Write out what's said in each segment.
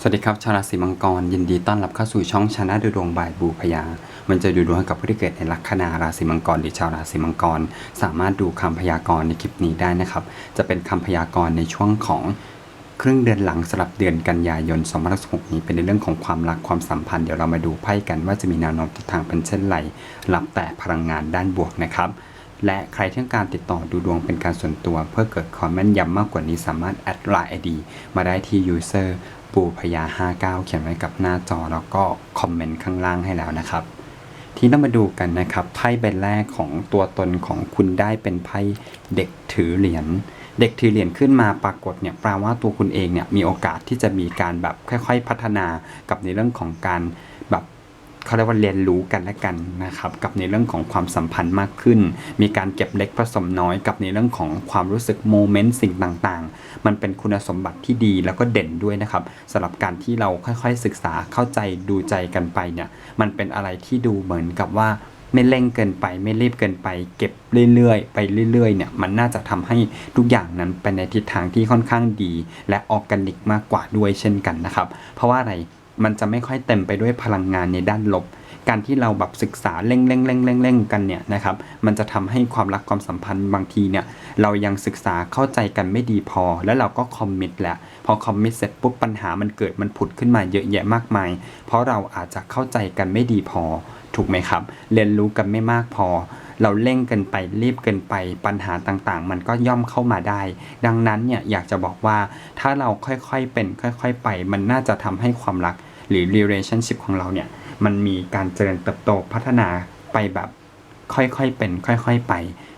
สวัสดีครับชาวราศีมังกร ยินดีต้อนรับเข้าสู่ช่องชนะดูดวงบายบูพยา มันจะดูดวงกับผู้ที่เกิดในลัคนาราศีมังกรหรือชาวราศีมังกร สามารถดูคำพยากรณ์ในคลิปนี้ได้นะครับ จะเป็นคำพยากรณ์ในช่วงของครึ่งเดือนหลังสำหรับเดือนกันยายน2016นี้เป็นในเรื่องของความรักความสัมพันธ์เดี๋ยวเรามาดูไพ่กันว่าจะมีแนวโน้มทิศทางเป็นเช่นไรรับแต่พลังงานด้านบวกนะครับและใครที่ต้องการติดต่อดูดวงเป็นการส่วนตัว เพื่อเกิดความแม่นยำมากกว่านี้สามารถแอดไลน์ไอดีมาได้ที่ user ปูพยา 59 เขียนไว้กับหน้าจอแล้วก็คอมเมนต์ข้างล่างให้แล้วนะครับ ที่เรามาดูกันนะครับไพ่ใบแรกของตัวตนของคุณได้เป็นไพ่เด็กถือเหรียญเด็กถือเหรียญขึ้นมาปรากฏเนี่ยแปลว่าตัวคุณเองเนี่ยมีโอกาสที่จะมีการแบบค่อย ๆ พัฒนากับในเรื่องของการ เขาเรียกว่าเรียนรู้กันและกันนะครับกับในเรื่องของความสัมพันธ์มากขึ้น มีการเก็บเล็กผสมน้อยกับในเรื่องของความรู้สึกโมเมนต์สิ่งต่างๆ มันเป็นคุณสมบัติที่ดีแล้วก็เด่นด้วยนะครับสำหรับการที่เราค่อยๆศึกษาเข้าใจดูใจกันไปเนี่ยมันเป็นอะไรที่ดูเหมือนกับว่าไม่เร่งเกินไปไม่รีบเกินไป เก็บเรื่อยๆ ไปเรื่อยๆเนี่ยมันน่าจะทำให้ทุกอย่างนั้นไปในทิศทางที่ค่อนข้างดี และออร์แกนิกมากกว่าด้วยเช่นกันนะครับ เพราะว่าอะไร มันจะไม่ค่อยเต็มไปด้วยพลังงานในด้านลบ การที่เราแบบศึกษาเร่งเร่งเร่งเร่งเร่งกันเนี่ยนะครับ มันจะทำให้ความรักความสัมพันธ์บางทีเนี่ยเรายังศึกษาเข้าใจกันไม่ดีพอ แล้วเราก็คอมมิตแหละ พอคอมมิตเสร็จปุ๊บปัญหามันเกิดมันผุดขึ้นมาเยอะแยะมากมาย เพราะเราอาจจะเข้าใจกันไม่ดีพอ ถูกไหมครับ เรียนรู้กันไม่มากพอเราเร่งเกินไปรีบเกินไปปัญหาต่างๆ มันก็ย่อมเข้ามาได้ ดังนั้นเนี่ยอยากจะบอกว่าถ้าเราค่อยๆเป็น ค่อย ๆ ไป มันน่าจะทำให้ความรัก หรือ relationship ของเราเนี่ย มันมีการเจริญเติบโตพัฒนาไปแบบค่อยๆเป็นค่อยๆไป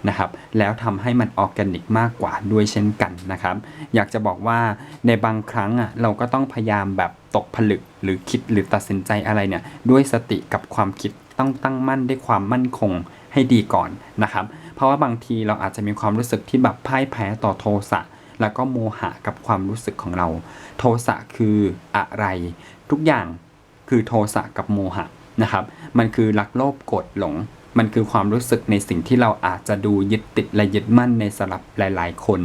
นะครับ แล้วทำให้มันออร์แกนิกมากกว่าด้วยเช่นกันนะครับ อยากจะบอกว่าในบางครั้งอะเราก็ต้องพยายามแบบตกผลึกหรือคิดหรือตัดสินใจอะไรเนี่ย ด้วยสติกับความคิดต้องตั้งมั่นด้วยความมั่นคงให้ดีก่อนนะครับ เพราะว่าบางทีเราอาจจะมีความรู้สึกที่แบบพ่ายแพ้ต่อโทสะแล้วก็โมหะกับความรู้สึกของเรา โทสะคืออะไร ทุกอย่างคือโทสะกับโมหะนะครับ มันคือรักโลภโกรธหลง มันคือความรู้สึกในสิ่งที่เราอาจจะดูยึดติดและยึดมั่นในสลับหลาย ๆ คน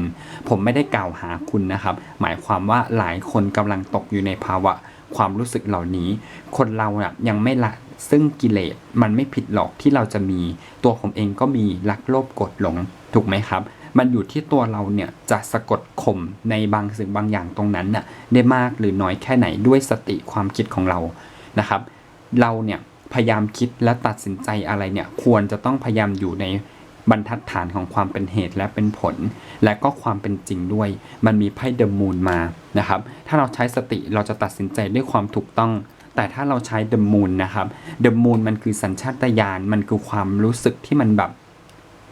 ผมไม่ได้กล่าวหาคุณนะครับ หมายความว่าหลายคนกำลังตกอยู่ในภาวะความรู้สึกเหล่านี้ คนเราน่ะยังไม่ละซึ่งกิเลสมันไม่ผิดหรอกที่เราจะมี ตัวผมเองก็มีรักโลภโกรธหลงถูกไหมครับ มันอยู่ที่ตัวเราเนี่ยจะสะกดข่มในบางสิ่งบางอย่างตรงนั้นน่ะได้มากหรือน้อยแค่ไหนด้วยสติความคิดของเรานะครับ เราเนี่ยพยายามคิดและตัดสินใจอะไรเนี่ยควรจะต้องพยายามอยู่ในบรรทัดฐานของความเป็นเหตุและเป็นผล และก็ความเป็นจริงด้วย มันมีไพ่เดอะมูนมานะครับ ถ้าเราใช้สติเราจะตัดสินใจด้วยความถูกต้อง แต่ถ้าเราใช้เดอะมูนนะครับเดอะมูนมันคือสัญชาตญาณมันคือความรู้สึกที่มันแบบ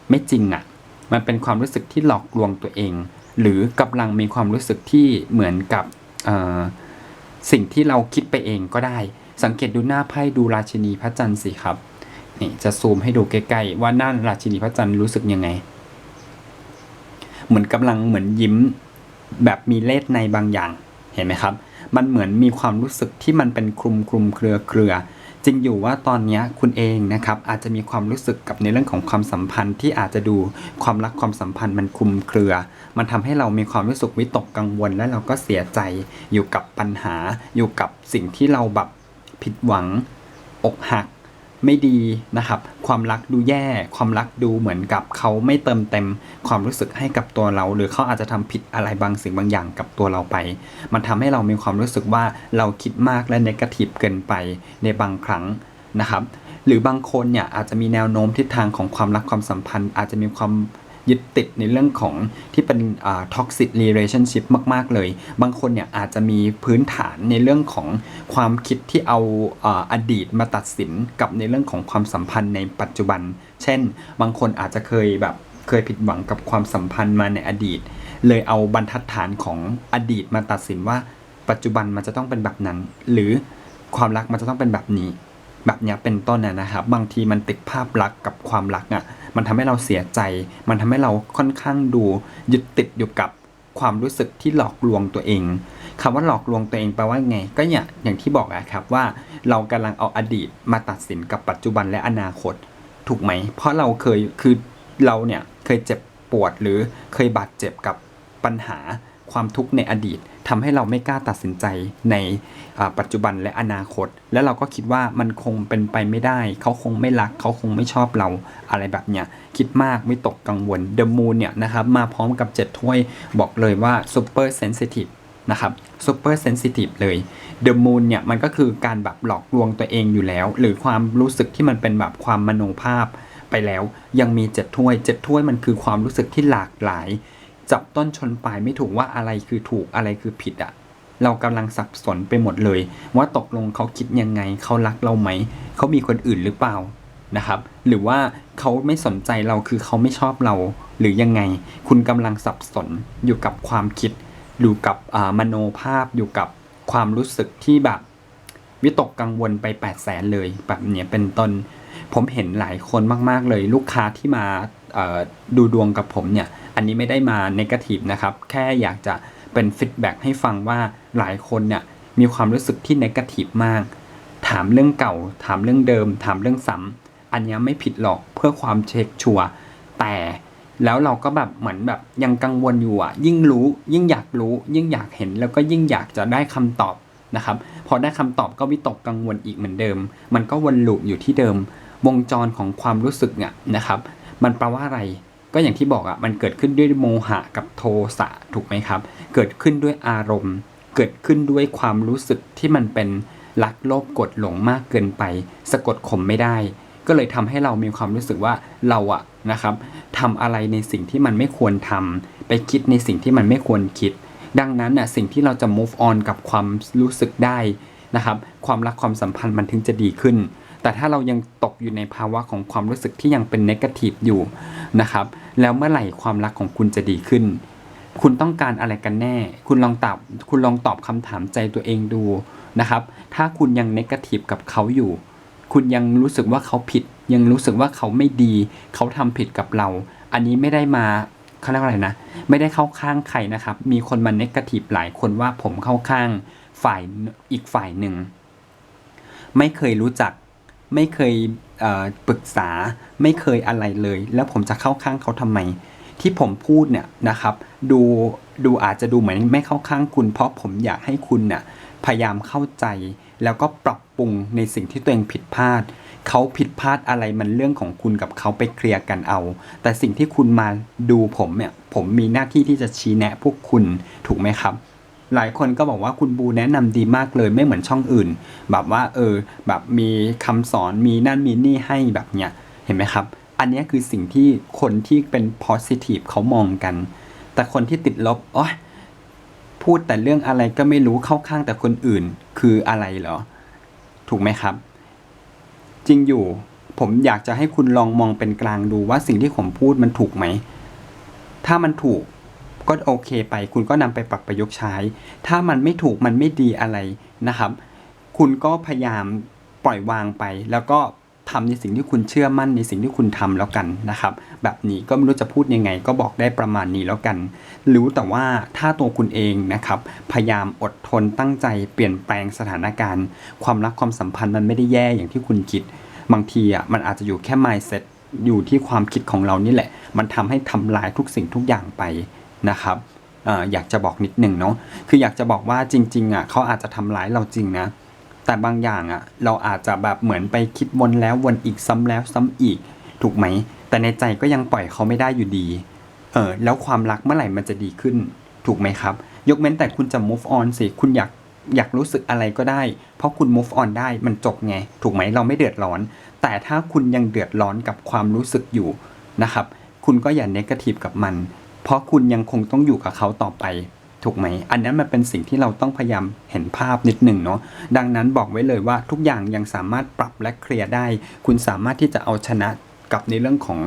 ไม่จริงอะ่ะ มันเป็นความรู้สึกที่หลอกลวงตัวเอง หรือกำลังมีความรู้สึกที่เหมือนกับสิ่งที่เราคิดไปเองก็ได้ สังเกตดูหน้าไพ่ดูราชินีพระจันทร์สิครับนี่จะซูมให้ดูใกล้ๆว่าหน้าราชินีพระจันทร์รู้สึกยังไง เหมือนกำลังเหมือนยิ้มแบบมีเลสในบางอย่างเห็นไหมครับ มันเหมือนมีความรู้สึกที่มันเป็นคลุมคลุมเครือเครือ จริงอยู่ว่าตอนนี้คุณเองนะครับอาจจะมีความรู้สึกกับในเรื่องของความสัมพันธ์ที่อาจจะดูความรักความสัมพันธ์มันคลุมเครือ มันทำให้เรามีความรู้สึกวิตกกังวล และเราก็เสียใจอยู่กับปัญหา อยู่กับสิ่งที่เราแบบผิดหวังอกหัก ไม่ดีนะครับ ความรักดูแย่ ความรักดูเหมือนกับเขาไม่เติมเต็มความรู้สึกให้กับตัวเรา หรือเขาอาจจะทำผิดอะไรบางสิ่งบางอย่างกับตัวเราไป มันทำให้เรามีความรู้สึกว่าเราคิดมากและเนกาทีฟเกินไปในบางครั้งนะครับ หรือบางคนเนี่ยอาจจะมีแนวโน้มทิศทางของความรักความสัมพันธ์ อาจจะมีความ ยึดติดในเรื่องของที่เป็นท็อกซิ relationship มาก ๆ เลย บางคนเนี่ยอาจจะมีพื้นฐานในเรื่องของความคิดที่เอาอดีตมาตัดสินกับในเรื่องของความสัมพันธ์ในปัจจุบัน เช่น บางคนอาจจะเคยแบบเคยผิดหวังกับความสัมพันธ์มาในอดีต เลยเอาบรรทัดฐานของอดีตมาตัดสินว่า ปัจจุบันมันจะต้องเป็นแบบนั้น หรือความรักมันจะต้องเป็นแบบนี้ แบบเนี้ยเป็นต้นนะนะครับ บางทีมันติดภาพลักษณ์กับความรักอะ่ะ มันทำให้เราเสียใจ มันทำให้เราค่อนข้างดูยึดติดอยู่กับความรู้สึกที่หลอกลวงตัวเองคำว่าหลอกลวงตัวเองแปลว่าไง ก็เนี่ยอย่างที่บอกอะครับว่าเรากำลังเอาอดีตมาตัดสินกับปัจจุบันและอนาคต ถูกไหม เพราะเราเคยคือเราเนี่ยเคยเจ็บปวดหรือเคยบาดเจ็บกับปัญหา ความทุกข์ในอดีตทำให้เราไม่กล้าตัดสินใจในปัจจุบันและอนาคต แล้วเราก็คิดว่ามันคงเป็นไปไม่ได้ เขาคงไม่รัก เขาคงไม่ชอบเราอะไรแบบเนี้ยคิดมากไม่ตกกังวล The Moon เนี่ยนะครับมาพร้อมกับ 7 ถ้วยบอกเลยว่า Super Sensitive นะครับ Super Sensitive เลย The Moon เนี่ยมันก็คือการแบบหลอกลวงตัวเองอยู่แล้ว หรือความรู้สึกที่มันเป็นแบบความมโนภาพไปแล้ว ยังมี7ถ้วย7ถ้วยมันคือความรู้สึกที่หลากหลาย จับต้นชนปลายไม่ถูกว่าอะไรคือถูกอะไรคือผิดอะเรากำลังสับสนไปหมดเลย ว่าตกลงเขาคิดยังไง เขารักเราไหม เขามีคนอื่นหรือเปล่านะครับ หรือว่าเขาไม่สนใจเราคือเขาไม่ชอบเราหรือยังไง คุณกำลังสับสนอยู่กับความคิด อยู่กับมโนภาพอยู่กับความรู้สึกที่แบบวิตกกังวลไป8 0 0แสนเลยแบบเนี้ยเป็นต้น ผมเห็นหลายคนมาก ๆเลย ลูกค้าที่มาดูดวงกับผมเนี่ย อันนี้ไม่ได้มาเนกาทีฟนะครับ แค่อยากจะเป็นฟีดแบ็กให้ฟังว่าหลายคนเนี่ยมีความรู้สึกที่เนกาทีฟมาก ถามเรื่องเก่า ถามเรื่องเดิม ถามเรื่องซ้ำอันนี้ไม่ผิดหรอกเพื่อความเช็คชัวร์แต่แล้วเราก็แบบเหมือนแบบยังกังวลอยู่อะ ยิ่งรู้ยิ่งอยากรู้ ยิ่งอยากเห็นแล้วก็ยิ่งอยากจะได้คำตอบนะครับ พอได้คำตอบก็วิตกกังวลอีกเหมือนเดิม มันก็วนลูปอยู่ที่เดิม วงจรของความรู้สึกเนี่ยนะครับ มันแปลว่าอะไร ก็อย่างที่บอกอะมันเกิดขึ้นด้วยโมหะกับโทสะถูกไหมครับ เกิดขึ้นด้วยอารมณ์ เกิดขึ้นด้วยความรู้สึกที่มันเป็นรักโลภกดหลงมากเกินไป สะกดข่มไม่ได้ ก็เลยทำให้เรามีความรู้สึกว่าเราอะนะครับทำอะไรในสิ่งที่มันไม่ควรทำไปคิดในสิ่งที่มันไม่ควรคิด ดังนั้นน่ะสิ่งที่เราจะ move on กับความรู้สึกได้นะครับ ความรักความสัมพันธ์มันถึงจะดีขึ้น แต่ถ้าเรายังตกอยู่ในภาวะของความรู้สึกที่ยังเป็น negative อยู่นะครับ แล้วเมื่อไหร่ความรักของคุณจะดีขึ้น คุณต้องการอะไรกันแน่ คุณลองตอบ คุณลองตอบคำถามใจตัวเองดูนะครับ ถ้าคุณยัง negative กับเขาอยู่ คุณยังรู้สึกว่าเขาผิด ยังรู้สึกว่าเขาไม่ดี เขาทำผิดกับเรา อันนี้ไม่ได้มาเขาเรียกว่าอะไรนะ ไม่ได้เข้าข้างใครนะครับ มีคนมา negative หลายคนว่าผมเข้าข้างฝ่ายอีกฝ่ายหนึ่ง ไม่เคยรู้จัก ไม่เคยเปรึกษาไม่เคยอะไรเลย แล้วผมจะเข้าข้างเขาทำไม ที่ผมพูดเนี่ยนะครับดูดูอาจจะดูเหมือนไม่เข้าข้างคุณ เพราะผมอยากให้คุณเนี่ยพยายามเข้าใจ แล้วก็ปรับปรุงในสิ่งที่ตัวเองผิดพลาดเขาผิดพลาดอะไรมันเรื่องของคุณกับเขาไปเคลียร์กันเอา แต่สิ่งที่คุณมาดูผมเนี่ยผมมีหน้าที่ที่จะชี้แนะพวกคุณถูกไหมครับ หลายคนก็บอกว่าคุณบูแนะนำดีมากเลยไม่เหมือนช่องอื่น แบบว่าเออแบบมีคำสอนมีนั่นมีนี่ให้แบบเนี้ยเห็นไหมครับ อันนี้คือสิ่งที่คนที่เป็น positive เขามองกัน แต่คนที่ติดลบโอ้ยพูดแต่เรื่องอะไรก็ไม่รู้เข้าข้างแต่คนอื่นคืออะไรเหรอ ถูกไหมครับ จริงอยู่ผมอยากจะให้คุณลองมองเป็นกลางดูว่าสิ่งที่ผมพูดมันถูกไหม ถ้ามันถูก ก็โอเคไป คุณก็นำไปปรับประยุกต์ใช้ ถ้ามันไม่ถูกมันไม่ดีอะไรนะครับ คุณก็พยายามปล่อยวางไป แล้วก็ทำในสิ่งที่คุณเชื่อมั่นในสิ่งที่คุณทำแล้วกันนะครับ แบบนี้ก็ไม่รู้จะพูดยังไง ก็บอกได้ประมาณนี้แล้วกัน รู้แต่ว่าถ้าตัวคุณเองนะครับ พยายามอดทนตั้งใจเปลี่ยนแปลงสถานการณ์ ความรักความสัมพันธ์มันไม่ได้แย่อย่างที่คุณคิด บางทีอะมันอาจจะอยู่แค่ mindset อยู่ที่ความคิดของเรานี่แหละ มันทำให้ทำลายทุกสิ่งทุกอย่างไป นะครับออยากจะบอกนิดหนึ่งเนาะคืออยากจะบอกว่าจริง ๆอะเขาอาจจะทำร้ายเราจริงนะแต่บางอย่างอะเราอาจจะแบบเหมือนไปคิดวนแล้ววนอีกซ้ำแล้วซ้ำอีกถูกไหม แต่ในใจก็ยังปล่อยเขาไม่ได้อยู่ดีเออแล้วความรักเมื่อไหร่มันจะดีขึ้น ถูกไหมครับ ยกเว้นแต่คุณจะ move on สิคุณอยากอยากรู้สึกอะไรก็ได้ เพราะคุณ move on ได้มันจบไง ถูกไหมเราไม่เดือดร้อน แต่ถ้าคุณยังเดือดร้อนกับความรู้สึกอยู่นะครับ คุณก็อย่า negative กับมัน เพราะคุณยังคงต้องอยู่กับเขาต่อไปถูกไหม อันนั้นมันเป็นสิ่งที่เราต้องพยายามเห็นภาพนิดหนึ่งเนาะ ดังนั้นบอกไว้เลยว่าทุกอย่างยังสามารถปรับและเคลียร์ได้ คุณสามารถที่จะเอาชนะกับในเรื่องของ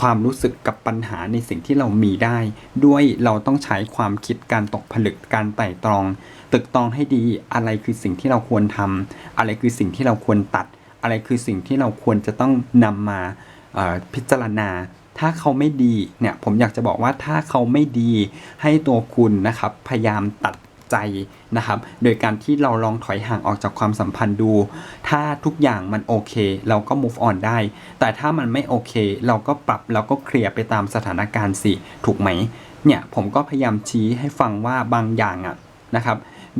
ความรู้สึกกับปัญหาในสิ่งที่เรามีได้ ด้วยเราต้องใช้ความคิดการตกผลึกการไต่ตรอง ตึกตรองให้ดีอะไรคือสิ่งที่เราควรทำอะไรคือสิ่งที่เราควรตัด อะไรคือสิ่งที่เราควรจะต้องนำมาพิจารณา ถ้าเขาไม่ดีเนี่ยผมอยากจะบอกว่าถ้าเขาไม่ดีให้ตัวคุณนะครับ พยายามตัดใจนะครับ โดยการที่เราลองถอยห่างออกจากความสัมพันธ์ดู ถ้าทุกอย่างมันโอเค เราก็ move on ได้ แต่ถ้ามันไม่โอเค เราก็ปรับเราก็เคลียร์ไปตามสถานการณ์สิ ถูกไหม เนี่ยผมก็พยายามชี้ให้ฟังว่าบางอย่างอะนะครับ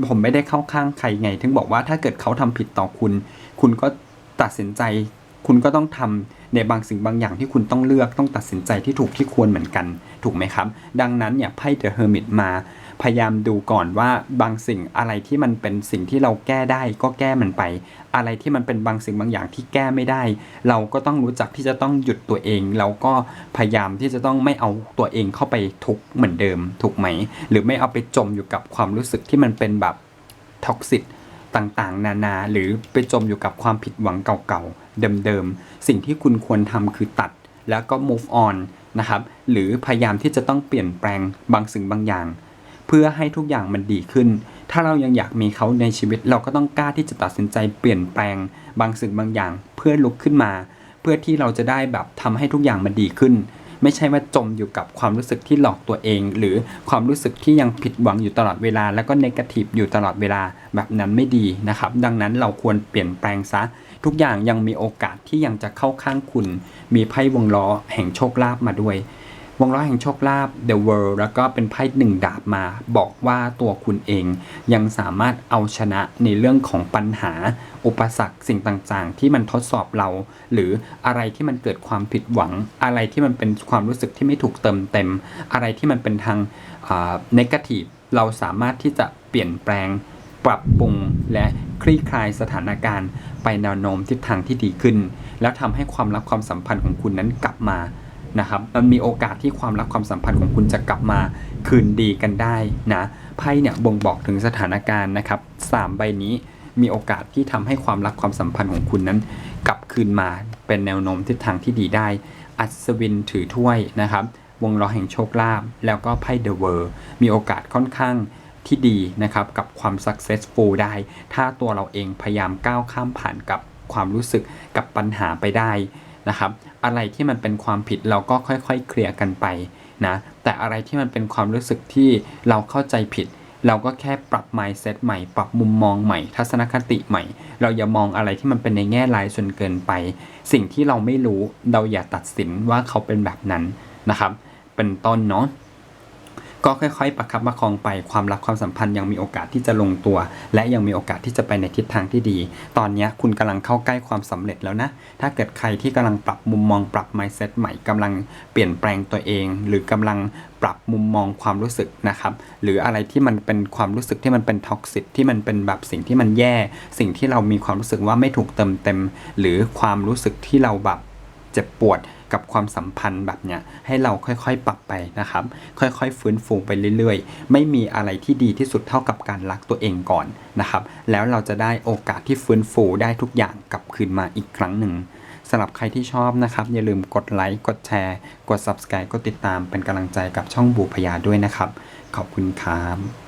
ผมไม่ได้เข้าข้างใครไง ถึงบอกว่าถ้าเกิดเขาทำผิดต่อคุณ คุณก็ตัดสินใจ คุณก็ต้องทำในบางสิ่งบางอย่างที่คุณต้องเลือกต้องตัดสินใจที่ถูกที่ควรเหมือนกันถูกไหมครับ ดังนั้นเนี่ยไพ่เดอะเฮอร์มิตมาพยายามดูก่อนว่าบางสิ่งอะไรที่มันเป็นสิ่งที่เราแก้ได้ก็แก้มันไป อะไรที่มันเป็นบางสิ่งบางอย่างที่แก้ไม่ได้ เราก็ต้องรู้จักที่จะต้องหยุดตัวเองแล้วก็พยายามที่จะต้องไม่เอาตัวเองเข้าไปทุกข์เหมือนเดิม ถูกไหม หรือไม่เอาไปจมอยู่กับความรู้สึกที่มันเป็นแบบท็อกซิต ต่างๆ นานา หรือไปจมอยู่กับความผิดหวังเก่าๆ เดิมๆ สิ่งที่คุณควรทำคือตัดแล้วก็ move on นะครับ หรือพยายามที่จะต้องเปลี่ยนแปลงบางสิ่งบางอย่าง เพื่อให้ทุกอย่างมันดีขึ้น ถ้าเรายังอยากมีเขาในชีวิต เราก็ต้องกล้าที่จะตัดสินใจเปลี่ยนแปลงบางสิ่งบางอย่าง เพื่อลุกขึ้นมา เพื่อที่เราจะได้แบบทำให้ทุกอย่างมันดีขึ้น ไม่ใช่ว่าจมอยู่กับความรู้สึกที่หลอกตัวเอง หรือความรู้สึกที่ยังผิดหวังอยู่ตลอดเวลา แล้วก็เนกาทีฟอยู่ตลอดเวลาแบบนั้นไม่ดีนะครับ ดังนั้นเราควรเปลี่ยนแปลงซะ ทุกอย่างยังมีโอกาสที่ยังจะเข้าข้างคุณ มีไพ่วงล้อแห่งโชคลาภมาด้วย วงล้อแห่งโชคลาภ The World แล้วก็เป็นไพ่หนึ่งดาบมา บอกว่าตัวคุณเองยังสามารถเอาชนะในเรื่องของปัญหา อุปสรรคสิ่งต่างๆ ที่มันทดสอบเรา หรืออะไรที่มันเกิดความผิดหวัง อะไรที่มันเป็นความรู้สึกที่ไม่ถูกเติมเต็ม อะไรที่มันเป็นทางเนกาทีฟเราสามารถที่จะเปลี่ยนแปลงปรับปรุงและคลี่คลายสถานการณ์ ไปแนวโน้มทิศทางที่ดีขึ้น แล้วทำให้ความรักความสัมพันธ์ของคุณนั้นกลับมา นะครับมันมีโอกาสที่ความรักความสัมพันธ์ของคุณจะกลับมาคืนดีกันได้นะไพ่เนี่ยบ่งบอกถึงสถานการณ์นะครับสามใบนี้มีโอกาสที่ทำให้ความรักความสัมพันธ์ของคุณนั้น กลับคืนมาเป็นแนวโน้มทิศทางที่ดีได้ อัศวินถือถ้วยนะครับ วงล้อแห่งโชคลาภแล้วก็ไพ่เดอะเวิร์มีโอกาสค่อนข้างที่ดีนะครับกับความ successful ได้ ถ้าตัวเราเองพยายามก้าวข้ามผ่านกับความรู้สึกกับปัญหาไปได้ นะครับ อะไรที่มันเป็นความผิดเราก็ค่อยๆ เคลียร์กันไปนะ แต่อะไรที่มันเป็นความรู้สึกที่เราเข้าใจผิด เราก็แค่ปรับ mindset ใหม่ ปรับมุมมองใหม่ ทัศนคติใหม่ เราอย่ามองอะไรที่มันเป็นในแง่ร้ายจนเกินไป สิ่งที่เราไม่รู้เราอย่าตัดสินว่าเขาเป็นแบบนั้นนะครับ เป็นต้นเนาะ ก็ค่อยๆ ประคับประคองไปความรักความสัมพันธ์ยังมีโอกาสที่จะลงตัว และยังมีโอกาสที่จะไปในทิศทางที่ดี ตอนนี้คุณกำลังเข้าใกล้ความสำเร็จแล้วนะ ถ้าเกิดใครที่กำลังปรับมุมมองปรับ mindset ใหม่กำลังเปลี่ยนแปลงตัวเอง หรือกำลังปรับมุมมองความรู้สึกนะครับ หรืออะไรที่มันเป็นความรู้สึกที่มันเป็นท็อกซิตที่มันเป็นแบบสิ่งที่มันแย่ สิ่งที่เรามีความรู้สึกว่าไม่ถูกเติมเต็ม หรือความรู้สึกที่เราแบบ เจ็บปวดกับความสัมพันธ์แบบเนี้ยให้เราค่อยๆ ปรับไปนะครับ ค่อยๆ ฟื้นฟูไปเรื่อยๆ ไม่มีอะไรที่ดีที่สุดเท่ากับการรักตัวเองก่อนนะครับ แล้วเราจะได้โอกาสที่ฟื้นฟูได้ทุกอย่างกลับคืนมาอีกครั้งหนึ่งสำหรับใครที่ชอบนะครับ อย่าลืมกดไลค์กดแชร์ กด subscribe กดติดตามเป็นกำลังใจกับช่องบูพยาด้วยนะครับ ขอบคุณครับ